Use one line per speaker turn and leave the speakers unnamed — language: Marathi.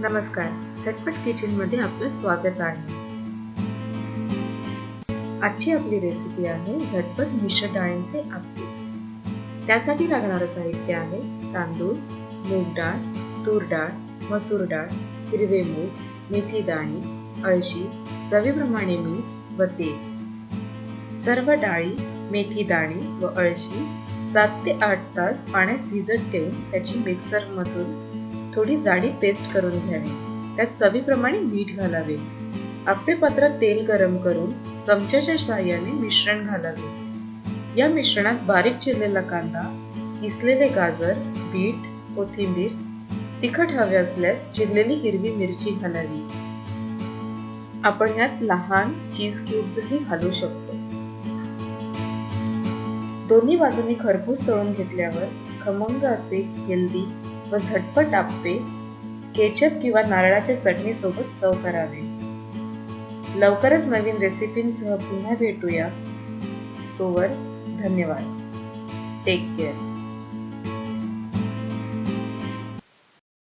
नमस्कार. झटपट किचनमध्ये आपलं स्वागत आहे. आजची आपली रेसिपी आहे झटपट मिश्र डाळींचे आप्पे. त्यासाठी लागणारं साहित्य आहे तांदूळ मूग डाळ तूर डाळ मसूर डाळ हिरवे मूग मेथी दाणे अळशी चवीप्रमाणे मीठ व तेल. सर्व डाळी मेथी दाणे व अळशी सात ते आठ तास पाण्यात भिजत ठेवून त्याची मिक्सरमधून थोडी जाडी पेस्ट करून घ्यावी. त्यात चवीप्रमाणे मीठ घालावे. आप्पे पात्रात तेल गरम करून चमच्याच्या साह्याने मिश्रण घालावे. या मिश्रणात बारीक चिरलेला कांदा किसलेले गाजर बीट कोथिंबीर तिखट हवे असल्यास चिरलेली हिरवी मिरची घालावी. आपण यात लहान चीज क्यूब्सही घालू शकतो. दोन्ही बाजूनी खरपूस तळून घेतल्यावर खमंग असे हेल्दी व झटपट आप्पे केचप किंवा नारळाच्या चटणी सोबत सर्व करावे. लवकरच नवीन रेसिपींसह पुन्हा भेटूया. तोवर धन्यवाद. Take care